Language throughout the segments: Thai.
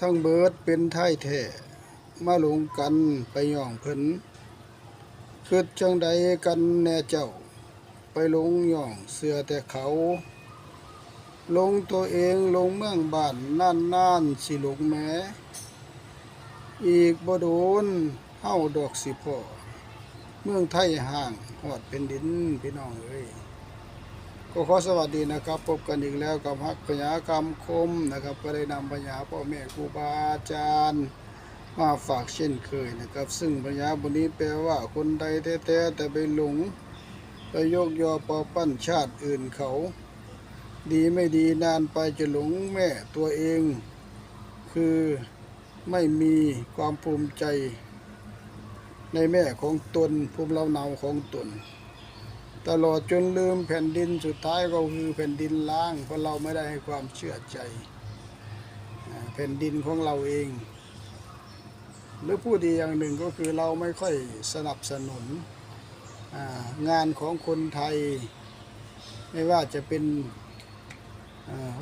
ทั้งเบิดเป็นไทยแท้มาหลงกันไปย่องเพิ่นคิดจังใดกันแน่เจ้า ไปหลงย่องเสือแต่เขา ลงตัวเองลงเมืองบ้านน่านน่านสิหลงแม้อีกบ่โดนเฮาดอกสิพ่อเมืองไทยห่างหอดเป็นดินพี่น้องเอ้ย ก็ขอสวัสดีนะครับ พบกันอีกแล้วกับฮักปัญากรรมคมนะครับ ก็ได้นำปัญาพ่อแม่ครูบาอาจารย์มาฝากเช่นเคยนะครับ ซึ่งปัญญาบนนี้แปลว่าคนใดแท้ๆแต่ไปหลงไปยกยอปอปั้นชาติอื่นเขา ดีไม่ดีนานไปจะหลงแม่ตัวเอง คือไม่มีความภูมิใจ ในแม่ของตนภูมิลำเนาของตน ตลอดจนลืมแผ่นดินสุดท้ายก็คือแผ่นดินล้าง เพราะเราไม่ได้ให้ความเชื่อใจ แผ่นดินของเราเอง หรือพูดดีอย่างหนึ่งก็คือเราไม่ค่อยสนับสนุนงานของคนไทย ไม่ว่าจะเป็น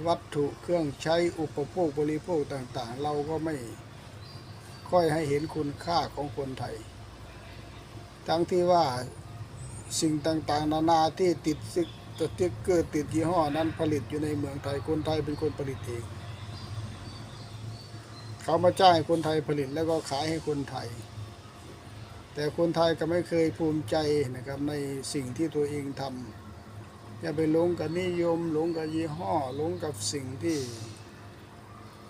วัตถุเครื่องใช้อุปโภคบริโภคต่างๆ เราก็ไม่ค่อยให้เห็นคุณค่าของคนไทย ทั้งที่ว่า สิ่งต่างๆ นานาที่ติดซิกสติ๊กเกอร์ติดยี่ห้อนั้นผลิตอยู่ในเมืองไทยคนไทยเป็นคนผลิตเอง เขามาจ้างคนไทยผลิตแล้วก็ขายให้คนไทย แต่คนไทยก็ไม่เคยภูมิใจนะครับในสิ่งที่ตัวเองทำอย่าไปหลงกับนิยมหลงกับยี่ห้อหลงกับสิ่งที่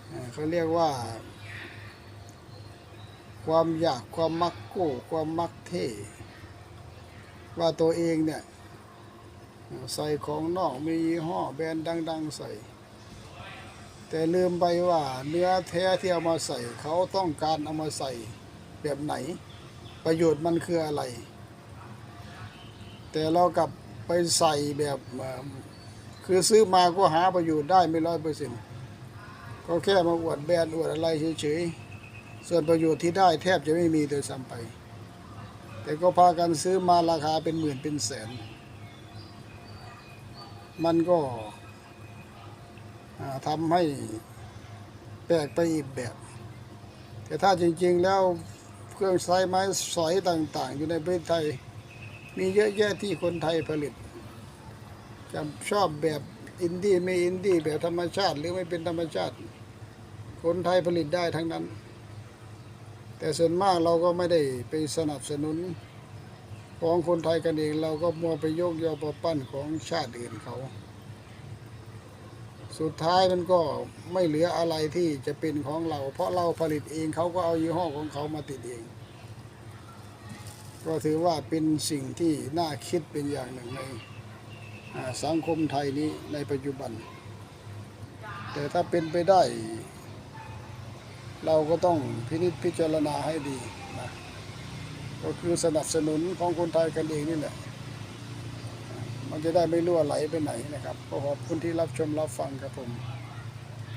เอ่อเขาเรียกว่า ความอยากความมักโก้ความมักเท่ ว่าตัวเองเนี่ยใส่ของนอกมียี่ห้อแบรนด์ดัง ๆ ใส่ แต่ลืมไปว่าเนื้อแท้ที่เอามาใส่เขาต้องการเอามาใส่แบบไหน ประโยชน์มันคืออะไร แต่เรากลับไปใส่แบบเอ่อคือซื้อมาก็หาประโยชน์ได้ไม่ร้อยเปอร์เซ็นต์ก็แค่มาอวดแบรนด์อวดอะไรเฉยๆส่วนประโยชน์ที่ได้แทบจะไม่มีโดยซ้ำไป แต่ก็พากันซื้อมาราคาเป็นหมื่นเป็นแสน มันก็ทำให้แปลกไปอีกแบบ แต่ถ้าจริงๆแล้วเครื่องใช้ไม้สอยต่าง ๆ อยู่ในประเทศไทย มีเยอะแยะที่คนไทยผลิตจะชอบแบบอินดี้ไม่อินดี้แบบธรรมชาติ หรือไม่เป็นธรรมชาติ คนไทยผลิตได้ทั้งนั้น แต่ส่วนมากเราก็ไม่ได้ไปสนับสนุนของคนไทยกันเอง เราก็มัวไปยกยอประปั้นของชาติอื่นเขา สุดท้ายมันก็ไม่เหลืออะไรที่จะเป็นของเรา เพราะเราผลิตเองเขาก็เอายี่ห้อของเขามาติดเอง ก็ถือว่าเป็นสิ่งที่น่าคิดเป็นอย่างหนึ่งในสังคมไทยนี้ในปัจจุบัน แต่ถ้าเป็นไปได้ เราก็ต้องพินิจพิจารณาให้ดีนะก็คือสนับสนุนของคนไทยกันเองนี่แหละ มันจะได้ไม่รั่วไหลไปไหนนะครับ ก็ขอบคุณที่รับชมรับฟังครับผม